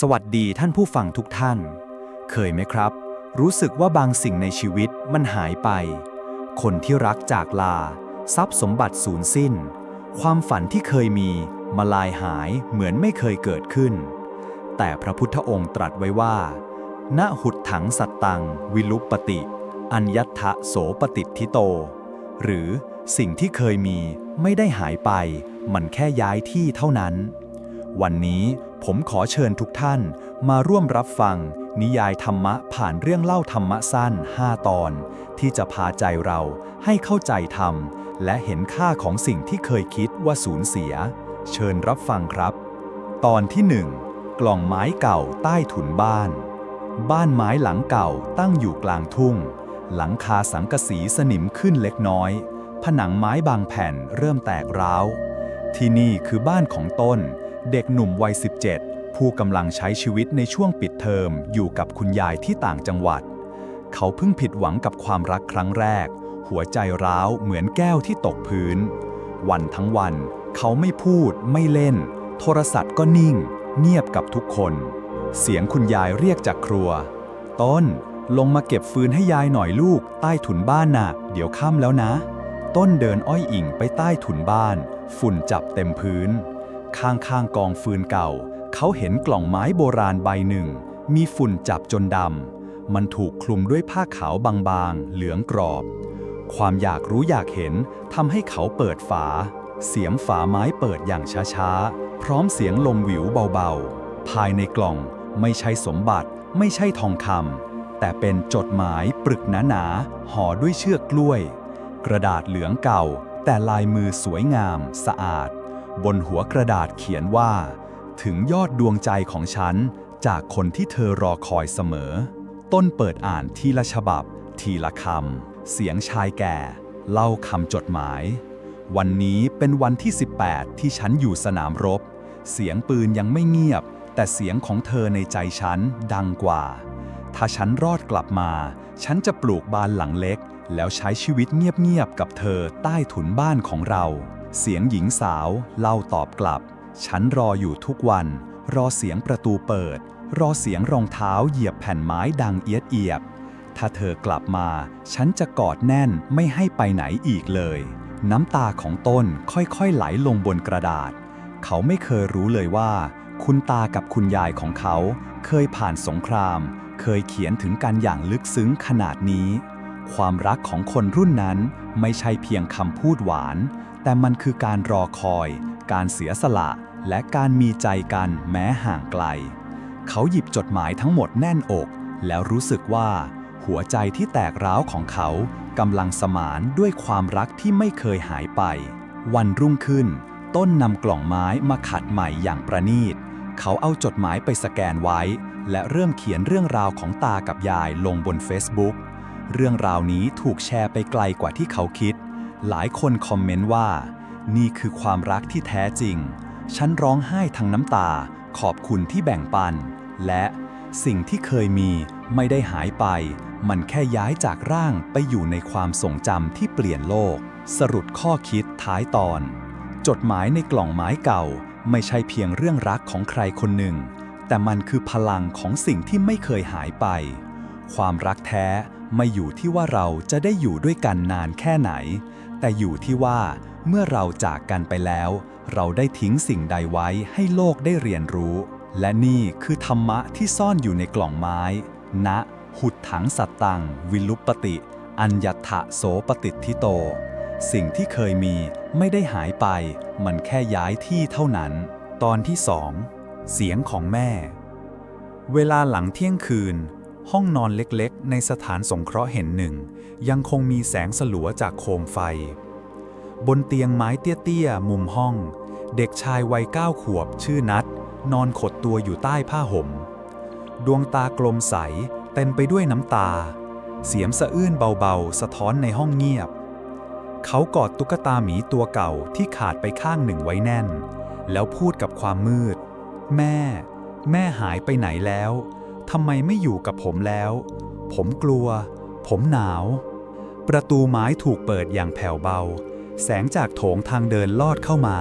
สวัสดีท่านผู้ฟังทุกท่าน เคยไหมครับ รู้สึกว่าบางสิ่งในชีวิตมันหายไป คนที่รักจากลา ทรัพย์สมบัติสูญสิ้น ความฝันที่เคยมีมาลายหายเหมือนไม่เคยเกิดขึ้น แต่พระพุทธองค์ตรัสไว้ว่าณหุดถังสัตตัง วิลุปปติ อัญยัตถะโสปฏิทิโต หรือสิ่งที่เคยมีไม่ได้หายไป มันแค่ย้ายที่เท่านั้น วันนี้ผมขอเชิญทุกท่านมาร่วมรับฟัง นิยายธรรมะผ่านเรื่องเล่าธรรมะสั้น 5 ตอน ที่จะพาใจเราให้เข้าใจธรรม และเห็นค่าของสิ่งที่เคยคิดว่าสูญเสีย เชิญรับฟังครับ ตอนที่ 1 กล่องไม้เก่าใต้ถุนบ้าน บ้านไม้หลังเก่าตั้งอยู่กลางทุ่ง หลังคาสังกะสีสนิมขึ้นเล็กน้อย ผนังไม้บางแผ่นเริ่มแตกร้าว ที่นี่คือบ้านของต้น เด็กหนุ่มวัย 17 ผู้กำลังใช้ชีวิตในช่วงปิดเทอมอยู่กับคุณยายที่ต่างจังหวัด เขาเพิ่งผิดหวังกับความรักครั้งแรก หัวใจร้าวเหมือนแก้วที่ตกพื้น วันทั้งวัน เขาไม่พูด ไม่เล่น โทรศัพท์ก็นิ่ง เงียบกับทุกคน เสียงคุณยายเรียกจากครัว ต้นลงมาเก็บฟืนให้ยายหน่อยลูก ใต้ถุนบ้านน่ะ เดี๋ยวค่ำแล้วนะ ต้นเดินอ้อยอิงไปใต้ถุนบ้าน ฝุ่นจับเต็มพื้น ข้างๆกองฟืนเก่า เขาเห็นกล่องไม้โบราณใบหนึ่ง มีฝุ่นจับจนดำ มันถูกคลุมด้วยผ้าขาวบางๆ เหลืองกรอบ ความอยากรู้อยากเห็นทำให้เขาเปิดฝา เสียงฝาไม้เปิดอย่างช้าๆ พร้อมเสียงลมหวิวเบาๆ ภายในกล่องไม่ใช่สมบัติ ไม่ใช่ทองคำแต่เป็นจดหมายปรึกหนาๆห่อด้วยเชือกกล้วย กระดาษเหลืองเก่า แต่ลายมือสวยงามสะอาด บนหัวกระดาษเขียนว่า ถึงยอดดวงใจของฉัน จากคนที่เธอรอคอยเสมอ ต้นเปิดอ่านทีละฉบับ ทีละคำเสียงชายแก่ เล่าคำจดหมาย วันนี้เป็นวันที่ 18 ที่ฉันอยู่สนามรบ เสียงปืนยังไม่เงียบ แต่เสียงของเธอในใจฉันดังกว่า ถ้าฉันรอดกลับมา ฉันจะปลูกบ้านหลังเล็ก แล้วใช้ชีวิตเงียบๆกับเธอใต้ถุนบ้านของเรา เสียงหญิงสาวเล่าตอบกลับ ฉันรออยู่ทุกวัน รอเสียงประตูเปิด รอเสียงรองเท้าเหยียบแผ่นไม้ดังเอียดเอียบ ถ้าเธอกลับมา ฉันจะกอดแน่นไม่ให้ไปไหนอีกเลย น้ำตาของต้นค่อยๆไหลลงบนกระดาษ เขาไม่เคยรู้เลยว่า คุณตากับคุณยายของเขา เคยผ่านสงคราม เคยเขียนถึงกันอย่างลึกซึ้งขนาดนี้ ความรักของคนรุ่นนั้นไม่ใช่เพียงคำพูดหวาน แต่มันคือการรอคอย การเสียสละ และการมีใจกันแม้ห่างไกล เขาหยิบจดหมายทั้งหมดแน่นอก แล้วรู้สึกว่า หัวใจที่แตกร้าวของเขากำลังสมานด้วยความรักที่ไม่เคยหายไป วันรุ่งขึ้น ต้นนำกล่องไม้มาขัดใหม่อย่างประณีต เขาเอาจดหมายไปสแกนไว้ และเริ่มเขียนเรื่องราวของตากับยายลงบน Facebook เรื่องราวนี้ถูกแชร์ไปไกลกว่าที่เขาคิด หลายคนคอมเมนต์ว่า นี่คือความรักที่แท้จริง ฉันร้องไห้ทั้งน้ำตา ขอบคุณที่แบ่งปัน และสิ่งที่เคยมีไม่ได้หายไป มันแค่ย้ายจากร่างไปอยู่ในความทรงจำที่เปลี่ยนโลก สรุปข้อคิดท้ายตอน จดหมายในกล่องไม้เก่า ไม่ใช่เพียงเรื่องรักของใครคนหนึ่ง แต่มันคือพลังของสิ่งที่ไม่เคยหายไป ความรักแท้ไม่อยู่ที่ว่าเราจะได้อยู่ด้วยกันนานแค่ไหน แต่อยู่ที่ว่า เมื่อเราจากกันไปแล้ว เราได้ทิ้งสิ่งใดไว้ให้โลกได้เรียนรู้ และนี่คือธรรมะที่ซ่อนอยู่ในกล่องไม้ณหุดถังสัตตัง วิลุปปติ อัญญถะโสปฏิทิโต สิ่งที่เคยมีไม่ได้หายไป มันแค่ย้ายที่เท่านั้น ตอนที่สองเสียงของแม่ เวลาหลังเที่ยงคืน ห้องนอนเล็กๆ ในสถานสงเคราะห์แห่งหนึ่ง ยังคงมีแสงสลัวจากโคมไฟ บนเตียงไม้เตี้ยๆ มุมห้อง เด็กชายวัยเก้าขวบชื่อนัทนอนขดตัวอยู่ใต้ผ้าห่ม ดวงตากลมใส เต็มไปด้วยน้ำตา เสียงสะอื้นเบาๆ สะท้อนในห้องเงียบ เขากอดตุ๊กตาหมีตัวเก่าที่ขาดไปข้างหนึ่งไว้แน่น แล้วพูดกับความมืด แม่ แม่หายไปไหนแล้ว ทำไมไม่อยู่กับผมแล้ว ผมกลัว ผมหนาว ประตูไม้ถูกเปิดอย่างแผ่วเบา แสงจากโถงทางเดินลอดเข้ามา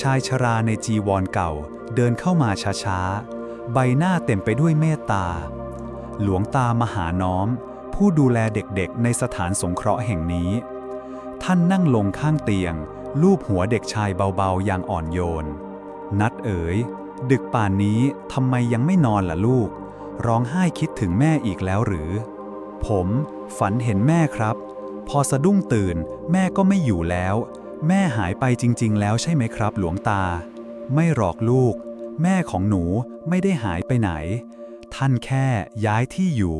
ชายชราในจีวรเก่าเดินเข้ามาช้าๆ ใบหน้าเต็มไปด้วยเมตตา หลวงตามหาน้อม ผู้ดูแลเด็กๆ ในสถานสงเคราะห์แห่งนี้ ท่านนั่งลงข้างเตียง ลูบหัวเด็กชายเบาๆ อย่างอ่อนโยน นัดเอ๋ย ดึกป่านนี้ทำไมยังไม่นอนล่ะลูก ร้องไห้คิดถึงแม่อีกแล้วหรือ ผมฝันเห็นแม่ครับ พอสะดุ้งตื่น แม่ก็ไม่อยู่แล้ว แม่หายไปจริง ๆ แล้วใช่ไหมครับ หลวงตา ไม่หรอกลูก แม่ของหนูไม่ได้หายไปไหน ท่านแค่ย้ายที่อยู่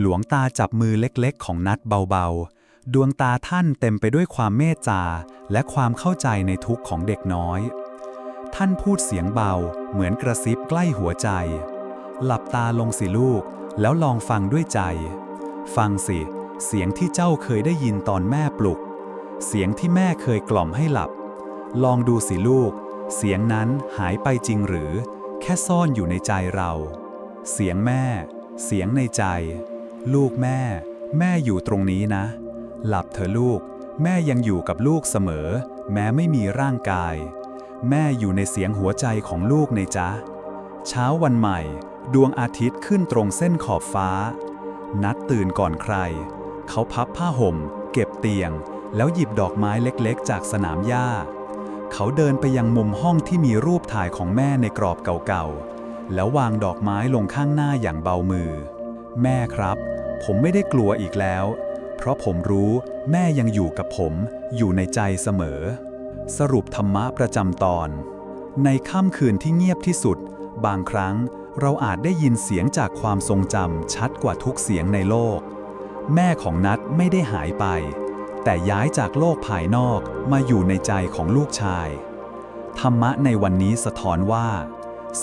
หลวงตาจับมือเล็กๆ ของนัดเบาๆ ดวงตาท่านเต็มไปด้วยความเมตตาและความเข้าใจในทุกข์ของเด็กน้อย ท่านพูดเสียงเบา เหมือนกระซิบใกล้หัวใจ หลับตาลงสิลูก แล้วลองฟังด้วยใจ ฟังสิ เสียงที่เจ้าเคยได้ยินตอนแม่ปลุก เสียงที่แม่เคยกล่อมให้หลับ ลองดูสิลูก เสียงนั้นหายไปจริงหรือ แค่ซ่อนอยู่ในใจเรา เสียงแม่ เสียงในใจ ลูกแม่ แม่อยู่ตรงนี้นะ หลับเถอะลูก แม่ยังอยู่กับลูกเสมอ แม้ไม่มีร่างกาย แม่อยู่ในเสียงหัวใจของลูกในจ๊ะ เช้าวันใหม่ ดวงอาทิตย์ขึ้นตรงเส้นขอบฟ้า นัดตื่นก่อนใคร เขาพับผ้าห่ม เก็บเตียง แล้วหยิบดอกไม้เล็กๆ จากสนามหญ้า เขาเดินไปยังมุมห้องที่มีรูปถ่ายของแม่ในกรอบเก่าๆ แล้ววางดอกไม้ลงข้างหน้าอย่างเบามือ แม่ครับ ผมไม่ได้กลัวอีกแล้ว เพราะผมรู้แม่ยังอยู่กับผม อยู่ในใจเสมอ สรุปธรรมะประจำตอน ในค่ำคืนที่เงียบที่สุด บางครั้งเราอาจได้ยินเสียงจากความทรงจำชัดกว่าทุกเสียงในโลก แม่ของนัดไม่ได้หายไป แต่ย้ายจากโลกภายนอกมาอยู่ในใจของลูกชาย ธรรมะในวันนี้สะท้อนว่า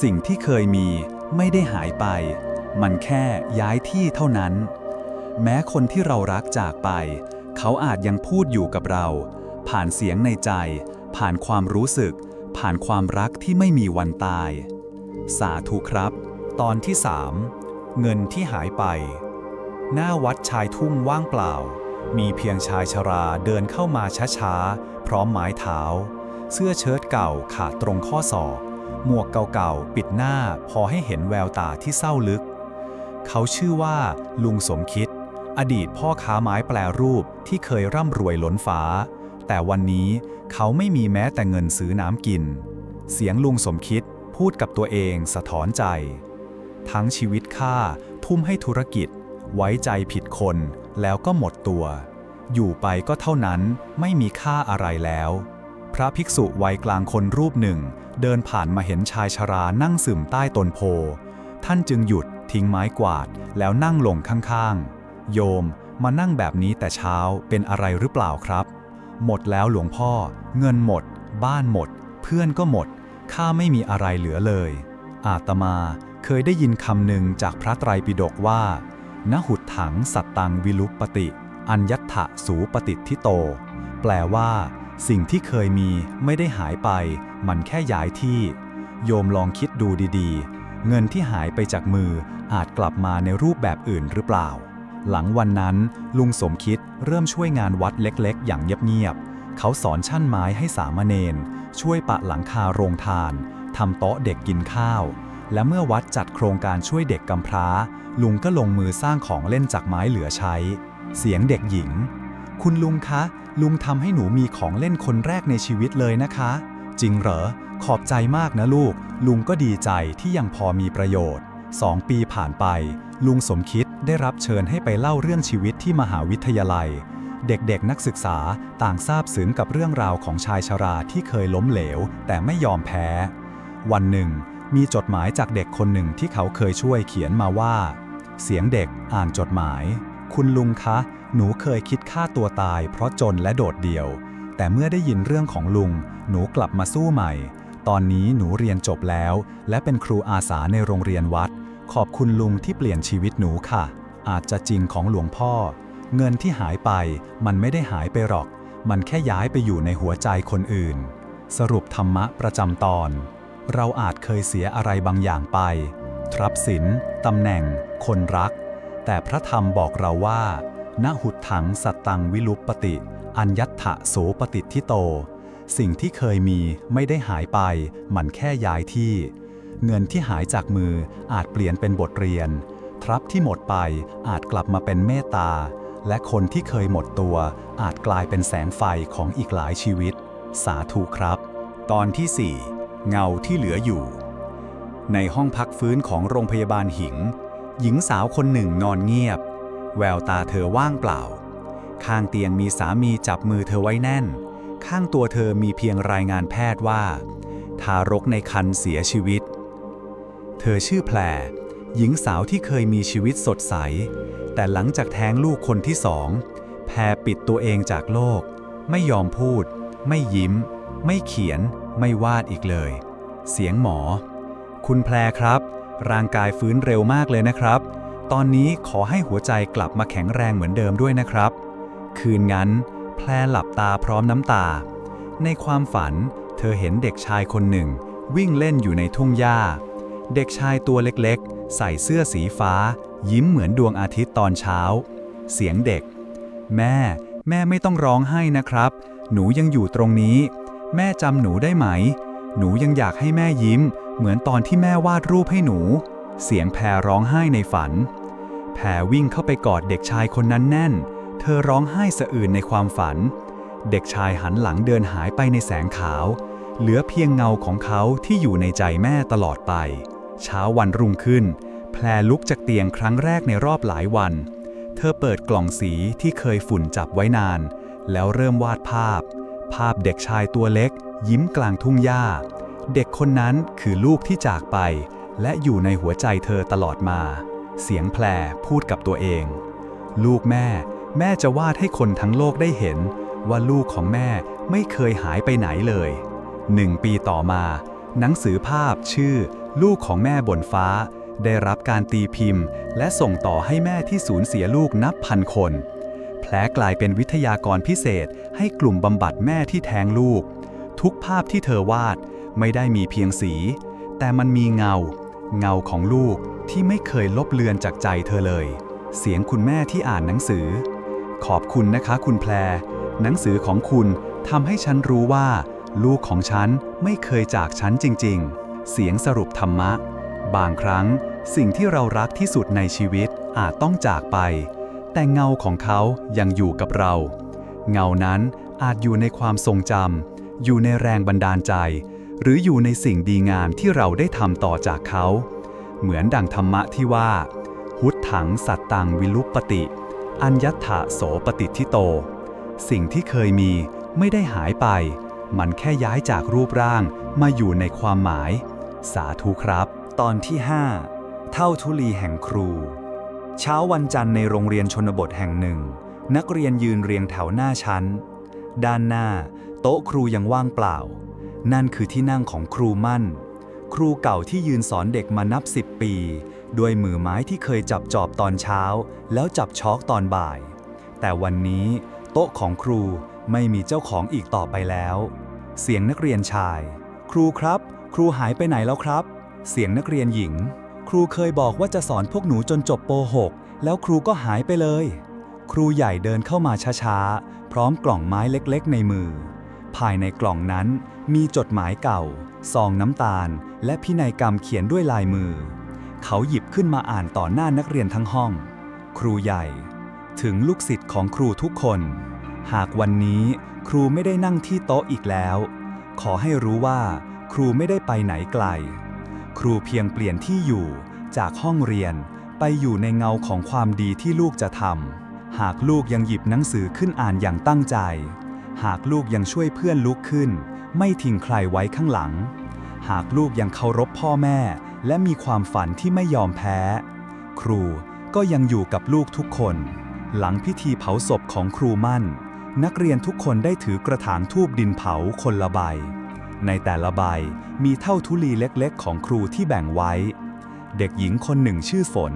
สิ่งที่เคยมีไม่ได้หายไป มันแค่ย้ายที่เท่านั้น แม้คนที่เรารักจากไป เขาอาจยังพูดอยู่กับเรา ผ่านเสียงในใจ ผ่านความรู้สึก ผ่านความรักที่ไม่มีวันตาย สาธุครับ ตอนที่ 3 เงินที่หายไป หน้าวัดชายทุ่งว่างเปล่า มีเพียงชายชราเดินเข้ามาช้าๆ พร้อมไม้เท้า เสื้อเชิ้ตเก่าขาดตรงข้อศอก หมวกเก่าๆ ปิดหน้าพอให้เห็นแววตาที่เศร้าลึก เขาชื่อว่า ลุงสมคิดอดีตพ่อค้าไม้แปลรูปที่เคยร่ำรวยล้นฟ้า แต่วันนี้เขาไม่มีแม้แต่เงินซื้อน้ำกิน เสียงลุงสมคิดพูดกับตัวเองสะท้อนใจ ทั้งชีวิตข้าทุ่มให้ธุรกิจ ไว้ใจผิดคนแล้วก็หมดตัว อยู่ไปก็เท่านั้นไม่มีค่าอะไรแล้ว พระภิกษุวัยกลางคนรูปหนึ่ง เดินผ่านมาเห็นชายชรานั่งซึมใต้ตนโพ ท่านจึงหยุดทิ้งไม้กวาดแล้วนั่งลงข้างๆ โยมมานั่งแบบนี้แต่เช้าเป็นอะไรหรือเปล่าครับ หมดแล้วหลวงพ่อ เงินหมด บ้านหมด เพื่อนก็หมด ข้าไม่มีอะไรเหลือเลย อาตมาเคยได้ยินคำหนึ่งจากพระไตรปิฎกว่านหุดถังสัตตังวิลุปปติ อัญยัตถะสูปฏิทิโต แปลว่า สิ่งที่เคยมีไม่ได้หายไป มันแค่ย้ายที่ โยมลองคิดดูดีๆ เงินที่หายไปจากมืออาจกลับมาในรูปแบบอื่นหรือเปล่า หลังวันนั้น ลุงสมคิดเริ่มช่วยงานวัดเล็กๆ อย่างเงียบๆ เขาสอนชั่นไม้ให้สามเณรช่วยปะหลังคาโรงทานทำโต๊ะเด็กกินข้าว และเมื่อวัดจัดโครงการช่วยเด็กกำพร้า ลุงก็ลงมือสร้างของเล่นจากไม้เหลือใช้ เสียงเด็กหญิง คุณลุงคะ ลุงทำให้หนูมีของเล่นคนแรกในชีวิตเลยนะคะ จริงเหรอ ขอบใจมากนะลูก ลุงก็ดีใจที่ยังพอมีประโยชน์สองปีผ่านไป ลุงสมคิด ได้รับเชิญให้ไปเล่าเรื่องชีวิตที่มหาวิทยาลัย เด็กๆนักศึกษาต่างซาบซึ้งกับเรื่องราวของชายชราที่เคยล้มเหลว แต่ไม่ยอมแพ้ วันหนึ่ง มีจดหมายจากเด็กคนหนึ่งที่เขาเคยช่วยเขียนมาว่า เสียงเด็กอ่านจดหมาย คุณลุงคะ หนูเคยคิดฆ่าตัวตาย เพราะจนและโดดเดี่ยว แต่เมื่อได้ยินเรื่องของลุง หนูกลับมาสู้ใหม่ ตอนนี้หนูเรียนจบแล้ว และเป็นครูอาสาในโรงเรียนวัดขอบคุณลุงที่เปลี่ยนชีวิตหนูค่ะ อาจจะจริงของหลวงพ่อ เงินที่หายไปมันไม่ได้หายไปหรอก มันแค่ย้ายไปอยู่ในหัวใจคนอื่น สรุปธรรมะประจำตอน เราอาจเคยเสียอะไรบางอย่างไป ทรัพย์สินตำแหน่ง คนรัก แต่พระธรรมบอกเราว่าณหุดถังสัตตังวิลุปปติ อัญยัตถะโสปฏิทิโต สิ่งที่เคยมีไม่ได้หายไป มันแค่ย้ายที่ เงินที่หายจากมืออาจเปลี่ยนเป็นบทเรียน ทรัพย์ที่หมดไปอาจกลับมาเป็นเมตตา และคนที่เคยหมดตัว อาจกลายเป็นแสงไฟของอีกหลายชีวิต สาธุครับ ตอนที่ 4 เงาที่เหลืออยู่ ในห้องพักฟื้นของโรงพยาบาลหิง หญิงสาวคนหนึ่งนอนเงียบ แววตาเธอว่างเปล่า ข้างเตียงมีสามีจับมือเธอไว้แน่น ข้างตัวเธอมีเพียงรายงานแพทย์ว่า ทารกในครรภ์เสียชีวิตเธอชื่อแพร หญิงสาวที่เคยมีชีวิตสดใส แต่หลังจากแท้งลูกคนที่สอง แพรปิดตัวเองจากโลก ไม่ยอมพูด ไม่ยิ้ม ไม่เขียน ไม่วาดอีกเลย เสียงหมอ คุณแพรครับ ร่างกายฟื้นเร็วมากเลยนะครับ ตอนนี้ขอให้หัวใจกลับมาแข็งแรงเหมือนเดิมด้วยนะครับ คืนนั้น แพรหลับตาพร้อมน้ำตา ในความฝัน เธอเห็นเด็กชายคนหนึ่ง วิ่งเล่นอยู่ในทุ่งหญ้า เด็กชายตัวเล็กๆ ใส่เสื้อสีฟ้า ยิ้มเหมือนดวงอาทิตย์ตอนเช้า เสียงเด็ก แม่ แม่ไม่ต้องร้องไห้นะครับ หนูยังอยู่ตรงนี้ แม่จำหนูได้ไหม หนูยังอยากให้แม่ยิ้ม เหมือนตอนที่แม่วาดรูปให้หนู เสียงแพรร้องไห้ในฝัน แพรวิ่งเข้าไปกอดเด็กชายคนนั้นแน่น เธอร้องไห้สะอื่นในความฝัน เด็กชายหันหลังเดินหายไปในแสงขาว เหลือเพียงเงาของเขาที่อยู่ในใจแม่ตลอดไป เช้าวันรุ่งขึ้น แพรลุกจากเตียงครั้งแรกในรอบหลายวัน เธอเปิดกล่องสีที่เคยฝุ่นจับไว้นาน แล้วเริ่มวาดภาพ ภาพเด็กชายตัวเล็ก ยิ้มกลางทุ่งหญ้า เด็กคนนั้นคือลูกที่จากไป และอยู่ในหัวใจเธอตลอดมา เสียงแพรพูดกับตัวเอง ลูกแม่ แม่จะวาดให้คนทั้งโลกได้เห็น ว่าลูกของแม่ไม่เคยหายไปไหนเลยหนึ่งปีต่อมา หนังสือภาพชื่อ ลูกของแม่บนฟ้า ได้รับการตีพิมพ์ และส่งต่อให้แม่ที่สูญเสียลูกนับพันคน แผลกลายเป็นวิทยากรพิเศษ ให้กลุ่มบำบัดแม่ที่แท้งลูก ทุกภาพที่เธอวาดไม่ได้มีเพียงสี แต่มันมีเงา เงาของลูกที่ไม่เคยลบเลือนจากใจเธอเลย เสียงคุณแม่ที่อ่านหนังสือ ขอบคุณนะคะคุณแพร หนังสือของคุณทำให้ฉันรู้ว่า ลูกของฉันไม่เคยจากฉันจริงๆ เสียงสรุปธรรมะ บางครั้งสิ่งที่เรารักที่สุดในชีวิตอาจต้องจากไป แต่เงาของเขายังอยู่กับเรา เงานั้นอาจอยู่ในความทรงจำอยู่ในแรงบันดาลใจ หรืออยู่ในสิ่งดีงามที่เราได้ทำต่อจากเขา เหมือนดังธรรมะที่ว่า หุดถังสัตตังวิลุปปติ อัญญัตถะโสปฏิทิโต สิ่งที่เคยมีไม่ได้หายไป มันแค่ย้ายจากรูปร่างมาอยู่ในความหมาย สาธุครับ ตอนที่ 5 เท่าทุลีแห่งครู เช้าวันจันทร์ในโรงเรียนชนบทแห่งหนึ่ง นักเรียนยืนเรียงแถวหน้าชั้น ด้านหน้า โต๊ะครูยังว่างเปล่า นั่นคือที่นั่งของครูมั่น ครูเก่าที่ยืนสอนเด็กมานับสิบปี ด้วยมือไม้ที่เคยจับจอบตอนเช้า แล้วจับช็อกตอนบ่าย แต่วันนี้ โต๊ะของครูไม่มีเจ้าของอีกต่อไปแล้ว เสียงนักเรียนชาย ครูครับ ครูหายไปไหนแล้วครับ เสียงนักเรียนหญิง ครูเคยบอกว่าจะสอนพวกหนูจนจบโป .6 แล้วครูก็หายไปเลย ครูใหญ่เดินเข้ามาช้าๆ พร้อมกล่องไม้เล็กๆ ในมือ ภายในกล่องนั้นมีจดหมายเก่า ซองน้ำตาล และพินัยกรรมเขียนด้วยลายมือ เขาหยิบขึ้นมาอ่านต่อหน้านักเรียนทั้งห้อง ครูใหญ่ ถึงลูกศิษย์ของครูทุกคน หากวันนี้ครูไม่ได้นั่งที่โต๊ะอีกแล้ว ขอให้รู้ว่า ครูไม่ได้ไปไหนไกล ครูเพียงเปลี่ยนที่อยู่จากห้องเรียนไปอยู่ในเงาของความดีที่ลูกจะทำหากลูกยังหยิบหนังสือขึ้นอ่านอย่างตั้งใจ หากลูกยังช่วยเพื่อนลุกขึ้น ไม่ทิ้งใครไว้ข้างหลัง หากลูกยังเคารพพ่อแม่ และมีความฝันที่ไม่ยอมแพ้ ครูก็ยังอยู่กับลูกทุกคน หลังพิธีเผาศพของครูมั่น นักเรียนทุกคนได้ถือกระถางทูบดินเผาคนละใบ ในแต่ละใบมีเท่าทุลีเล็กๆ ของครูที่แบ่งไว้ เด็กหญิงคนหนึ่งชื่อฝน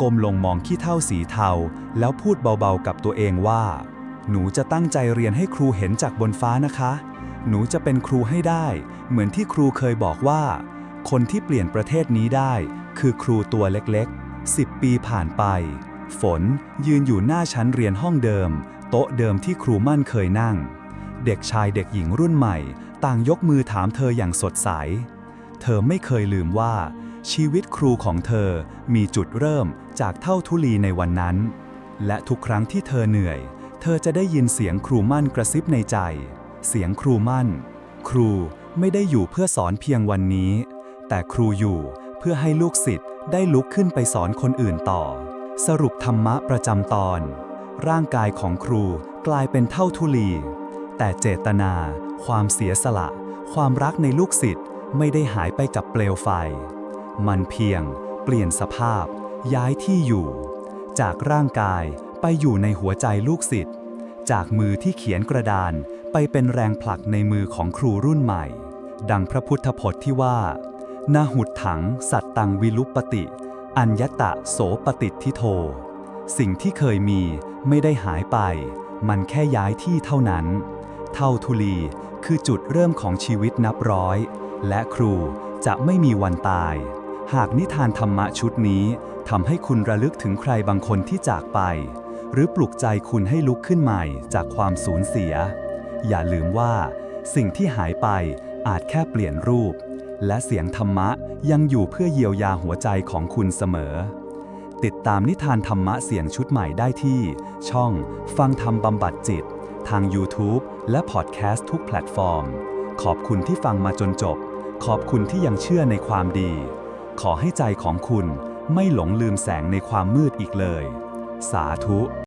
ก้มลงมองขี้เท่าสีเทา แล้วพูดเบาๆกับตัวเองว่า หนูจะตั้งใจเรียนให้ครูเห็นจากบนฟ้านะคะ หนูจะเป็นครูให้ได้ เหมือนที่ครูเคยบอกว่า คนที่เปลี่ยนประเทศนี้ได้ คือครูตัวเล็กๆ 10 ปีผ่านไป ฝนยืนอยู่หน้าชั้นเรียนห้องเดิม โต๊ะเดิมที่ครูมั่นเคยนั่ง เด็กชายเด็กหญิงรุ่นใหม่ ต่างยกมือถามเธออย่างสดใส เธอไม่เคยลืมว่า ชีวิตครูของเธอมีจุดเริ่มจากเท่าทุลีในวันนั้น และทุกครั้งที่เธอเหนื่อย เธอจะได้ยินเสียงครูมั่นกระซิบในใจ เสียงครูมั่น ครูไม่ได้อยู่เพื่อสอนเพียงวันนี้ แต่ครูอยู่เพื่อให้ลูกศิษย์ได้ลุกขึ้นไปสอนคนอื่นต่อ สรุปธรรมะประจำตอน ร่างกายของครูกลายเป็นเท่าทุลี แต่เจตนา ความเสียสละ ความรักในลูกศิษย์ไม่ได้หายไปกับเปลวไฟ มันเพียง เปลี่ยนสภาพ ย้ายที่อยู่ จากร่างกายไปอยู่ในหัวใจลูกศิษย์จากมือที่เขียนกระดานไปเป็นแรงผลักในมือของครูรุ่นใหม่ ดังพระพุทธพจน์ที่ว่า นาหุดถัง สัตตังวิลุปปติ อัญญตะโสปฏิทิโท สิ่งที่เคยมี ไม่ได้หายไป มันแค่ย้ายที่เท่านั้น เท่าทุลีคือจุดเริ่มของชีวิตนับร้อย และครูจะไม่มีวันตาย หากนิทานธรรมะชุดนี้ทำให้คุณระลึกถึงใครบางคนที่จากไป หรือปลุกใจคุณให้ลุกขึ้นใหม่จากความสูญเสีย อย่าลืมว่า สิ่งที่หายไปอาจแค่เปลี่ยนรูป และเสียงธรรมะยังอยู่เพื่อเยียวยาหัวใจของคุณเสมอ ติดตามนิทานธรรมะเสียงชุดใหม่ได้ที่ ช่อง ฟังธรรมบำบัดจิต ทาง YouTube และพอดแคสต์ทุกแพลตฟอร์ม ขอบคุณที่ฟังมาจนจบ ขอบคุณที่ยังเชื่อในความดี ขอให้ใจของคุณไม่หลงลืมแสงในความมืดอีกเลย สาธุ